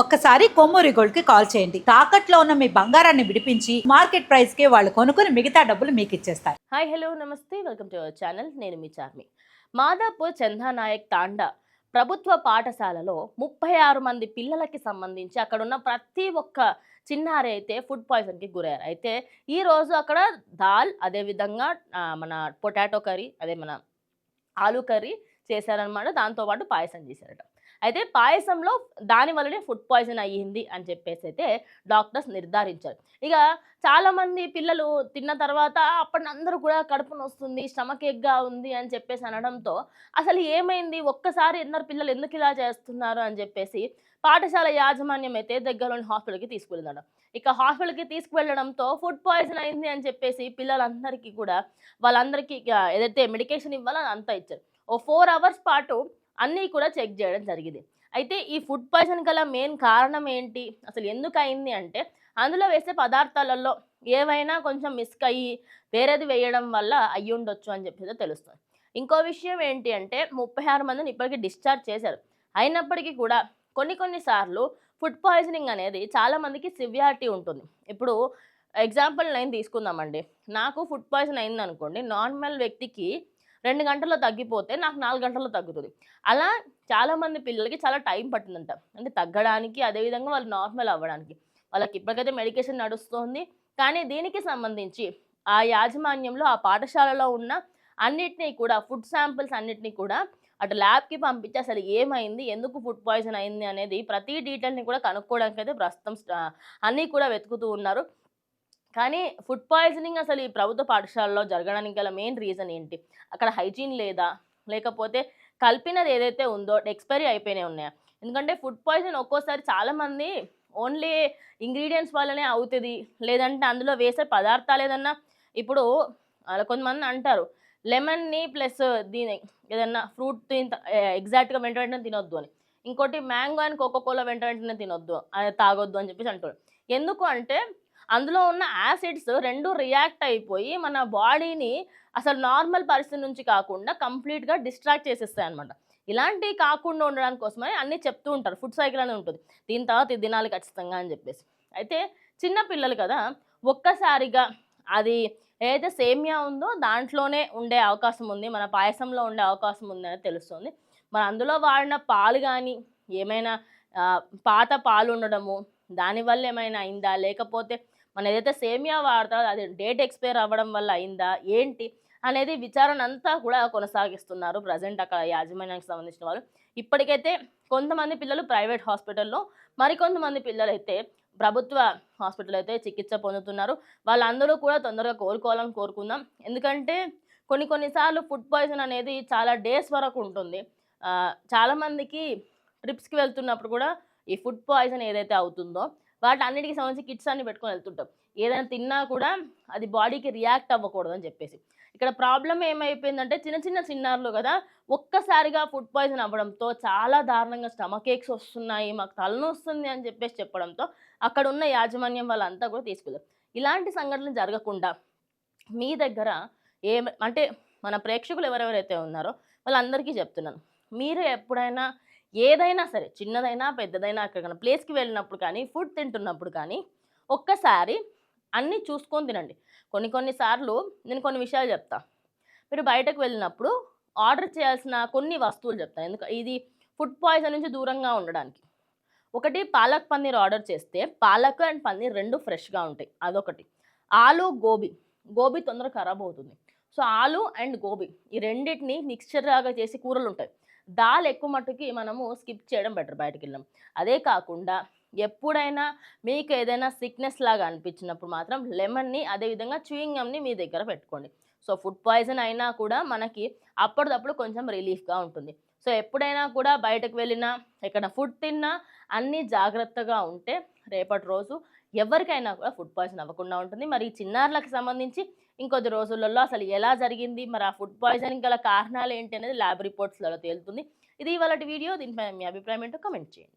ఒక్కసారి కొమ్మూరి గోల్డ్కి కాల్ చేయండి. తాకట్లో ఉన్న మీ బంగారాన్ని విడిపించి మార్కెట్ ప్రైస్కి వాళ్ళు కొనుక్కుని మిగతా డబ్బులు మీకు ఇచ్చేస్తారు. హాయ్ హలో నమస్తే. Welcome to our channel. నేను మీ చార్మి. మాదాపూర్ చందానాయక్ తాండా ప్రభుత్వ పాఠశాలలో ముప్పై ఆరు మంది పిల్లలకి సంబంధించి అక్కడ ఉన్న ప్రతి ఒక్క చిన్నారి అయితే ఫుడ్ పాయిజన్కి గురయ్యారు. అయితే ఈరోజు అక్కడ దాల్ అదేవిధంగా మన పొటాటో కర్రీ అదే మన ఆలు కర్రీ చేశారనమాట దాంతోపాటు పాయసం చేశారట. అయితే పాయసంలో దాని వల్లనే ఫుడ్ పాయిజన్ అయ్యింది అని చెప్పేసి అయితే డాక్టర్స్ నిర్ధారించారు. ఇక చాలామంది పిల్లలు తిన్న తర్వాత అప్పటి అందరూ కూడా కడుపు నొస్తుంది స్టమక్ ఎగ్గా ఉంది అని చెప్పేసి అనడంతో అసలు ఏమైంది? ఒక్కసారి ఎందరు పిల్లలు ఎందుకు ఇలా చేస్తున్నారు అని చెప్పేసి పాఠశాల యాజమాన్యం అయితే దగ్గరలోని హాస్పిటల్కి తీసుకువెళ్ళాడు ఇక హాస్పిటల్కి తీసుకువెళ్ళడంతో ఫుడ్ పాయిజన్ అయింది అని చెప్పేసి పిల్లలందరికీ కూడా వాళ్ళందరికీ ఇక ఏదైతే మెడికేషన్ ఇవ్వాలో అంతా ఇచ్చారు. ఓ ఫోర్ అవర్స్ పాటు అన్నీ కూడా చెక్ చేయడం జరిగింది. అయితే ఈ ఫుడ్ పాయిజన్ గల మెయిన్ కారణం ఏంటి? అసలు ఎందుకు అయింది అంటే అందులో వేసే పదార్థాలలో ఏవైనా కొంచెం మిస్క్ అయ్యి వేరేది వేయడం వల్ల అయ్యి ఉండొచ్చు అని చెప్పేసి తెలుస్తుంది. ఇంకో విషయం ఏంటి అంటే ముప్పై ఆరు మందిని ఇప్పటికీ డిశ్చార్జ్ చేశారు. అయినప్పటికీ కూడా కొన్ని కొన్ని సార్లు ఫుడ్ పాయిజనింగ్ అనేది చాలామందికి సివియారిటీ ఉంటుంది. ఇప్పుడు ఎగ్జాంపుల్ నేను తీసుకుందామండి. నాకు ఫుడ్ పాయిజన్ అయింది అనుకోండి నార్మల్ వ్యక్తికి రెండు గంటల్లో తగ్గిపోతే నాకు నాలుగు గంటల్లో తగ్గుతుంది. అలా చాలామంది పిల్లలకి చాలా టైం పట్టిందంట. అంటే తగ్గడానికి అదేవిధంగా వాళ్ళు నార్మల్ అవ్వడానికి. వాళ్ళకి ఇప్పటికైతే మెడికేషన్ నడుస్తుంది. కానీ దీనికి సంబంధించి ఆ యాజమాన్యంలో ఆ పాఠశాలలో ఉన్న అన్నిటినీ కూడా ఫుడ్ శాంపిల్స్ అన్నిటినీ కూడా అటు ల్యాబ్కి పంపించి అసలు ఏమైంది ఎందుకు ఫుడ్ పాయిజన్ అయింది అనేది ప్రతి డీటెయిల్ని కూడా కనుక్కోవడానికి అయితే ప్రస్తుతం అన్నీ కూడా వెతుకుతూ ఉన్నారు. కానీ ఫుడ్ పాయిజనింగ్ అసలు ఈ ప్రభుత్వ పాఠశాలలో జరగడానికి గల మెయిన్ రీజన్ ఏంటి? అక్కడ హైజీన్ లేదా? లేకపోతే కలిపినది ఏదైతే ఉందో ఎక్స్పైరీ అయిపోయినాయి ఉన్నాయా? ఎందుకంటే ఫుడ్ పాయిజన్ ఒక్కోసారి చాలామంది ఓన్లీ ఇంగ్రీడియంట్స్ వల్లనే అవుతుంది. లేదంటే అందులో వేసే పదార్థాలు ఏదన్నా ఇప్పుడు అలా కొంతమంది అంటారు లెమన్ని ప్లస్ దీని ఏదన్నా ఫ్రూట్ తిన ఎగ్జాక్ట్గా వెంట వెంటనే తినొద్దు అని. ఇంకోటి మ్యాంగో అని కోకోకోలా వెంట వెంటనే తినొద్దు అది తాగొద్దు అని చెప్పేసి అంటారు. ఎందుకు అంటే అందులో ఉన్న యాసిడ్స్ రెండు రియాక్ట్ అయిపోయి మన బాడీని అసలు నార్మల్ పరిస్థితి నుంచి కాకుండా కంప్లీట్గా డిస్ట్రాక్ట్ చేసేస్తాయి అనమాట ఇలాంటివి కాకుండా ఉండడానికి కోసమే అన్నీ చెప్తూ ఉంటారు. ఫుడ్ సైకిల్ అనేది ఉంటుంది. దీని తర్వాత ఇది తినాలి ఖచ్చితంగా అని చెప్పేసి. అయితే చిన్న పిల్లలు కదా ఒక్కసారిగా అది ఏదైతే సేమియా ఉందో దాంట్లోనే ఉండే అవకాశం ఉంది. మన పాయసంలో ఉండే అవకాశం ఉంది తెలుస్తుంది. మరి అందులో వాడిన పాలు కానీ ఏమైనా పాత పాలు ఉండడము దానివల్ల ఏమైనా అయిందా? లేకపోతే మనం ఏదైతే సేమియా వాడతారో అది డేట్ ఎక్స్పైర్ అవ్వడం వల్ల అయిందా? ఏంటి? అనేది విచారణ అంతా కూడా కొనసాగిస్తున్నారు ప్రజెంట్ అక్కడ యాజమాన్యానికి సంబంధించిన వాళ్ళు. ఇప్పటికైతే కొంతమంది పిల్లలు ప్రైవేట్ హాస్పిటల్లో మరికొంతమంది పిల్లలు అయితే ప్రభుత్వ హాస్పిటల్ అయితే చికిత్స పొందుతున్నారు. వాళ్ళందరూ కూడా తొందరగా కోలుకోవాలని కోరుకుందాం. ఎందుకంటే కొన్ని కొన్నిసార్లు ఫుడ్ పాయిజన్ అనేది చాలా డేస్ వరకు ఉంటుంది. చాలామందికి ట్రిప్స్కి వెళ్తున్నప్పుడు కూడా ఈ ఫుడ్ పాయిజన్ ఏదైతే అవుతుందో వాటి అన్నిటికి సంబంధించి కిట్స్ అన్ని పెట్టుకొని వెళ్తుంటాం. ఏదైనా తిన్నా కూడా అది బాడీకి రియాక్ట్ అవ్వకూడదు అని చెప్పేసి. ఇక్కడ ప్రాబ్లం ఏమైపోయిందంటే చిన్న చిన్న చిన్నారులు కదా ఒక్కసారిగా ఫుడ్ పాయిజన్ అవ్వడంతో చాలా దారుణంగా స్టమక్ ఏక్స్ వస్తున్నాయి మాకు తలనొస్తుంది అని చెప్పేసి చెప్పడంతో అక్కడ ఉన్న యాజమాన్యం వాళ్ళంతా కూడా తీసుకెళ్ళారు ఇలాంటి సంఘటనలు జరగకుండా మీ దగ్గర ఏ అంటే మన ప్రేక్షకులు ఎవరెవరైతే ఉన్నారో వాళ్ళందరికీ చెప్తున్నాను. మీరు ఎప్పుడైనా ఏదైనా సరే చిన్నదైనా పెద్దదైనా అక్కడ ప్లేస్కి వెళ్ళినప్పుడు కానీ ఫుడ్ తింటున్నప్పుడు కానీ ఒక్కసారి అన్నీ చూసుకొని తినండి. కొన్ని కొన్నిసార్లు నేను కొన్ని విషయాలు చెప్తా. మీరు బయటకు వెళ్ళినప్పుడు ఆర్డర్ చేయాల్సిన కొన్ని వస్తువులు చెప్తాను ఎందుకు ఇది ఫుడ్ పాయిజన్ నుంచి దూరంగా ఉండడానికి. ఒకటి పాలక్ పన్నీర్ ఆర్డర్ చేస్తే పాలక్ అండ్ పన్నీర్ రెండు ఫ్రెష్గా ఉంటాయి. అదొకటి. ఆలు గోబీ. గోబీ తొందరగా ఖరాబ్ అవుతుంది. సో ఆలు అండ్ గోబీ ఈ రెండింటిని మిక్స్చర్ లాగా చేసి కూరలు ఉంటాయి దాల్ ఎక్కువ మట్టుకి మనము స్కిప్ చేయడం బెటర్ బయటకు వెళ్ళాం అదే కాకుండా ఎప్పుడైనా మీకు ఏదైనా సిక్నెస్ లాగా అనిపించినప్పుడు మాత్రం లెమన్ని అదేవిధంగా చూయింగ్ గమ్ని మీ దగ్గర పెట్టుకోండి. సో ఫుడ్ పాయిజన్ అయినా కూడా మనకి అప్పటిదప్పుడు కొంచెం రిలీఫ్గా ఉంటుంది. సో ఎప్పుడైనా కూడా బయటకు వెళ్ళినా ఎక్కడ ఫుడ్ తిన్నా అన్నీ జాగ్రత్తగా ఉంటే రేపటి రోజు ఎవరికైనా కూడా ఫుడ్ పాయిజన్ అవ్వకుండా ఉంటుంది. మరి ఈ చిన్నారులకు సంబంధించి ఇంకొద్ది రోజులలో అసలు ఎలా జరిగింది? మరి ఆ ఫుడ్ పాయిజనింగ్ గల కారణాలు ఏంటి అనేది ల్యాబ్ రిపోర్ట్స్లలో తేలుతుంది. ఇది ఇవాళ వీడియో. దీనిపై మీ అభిప్రాయం ఏంటో కమెంట్ చేయండి.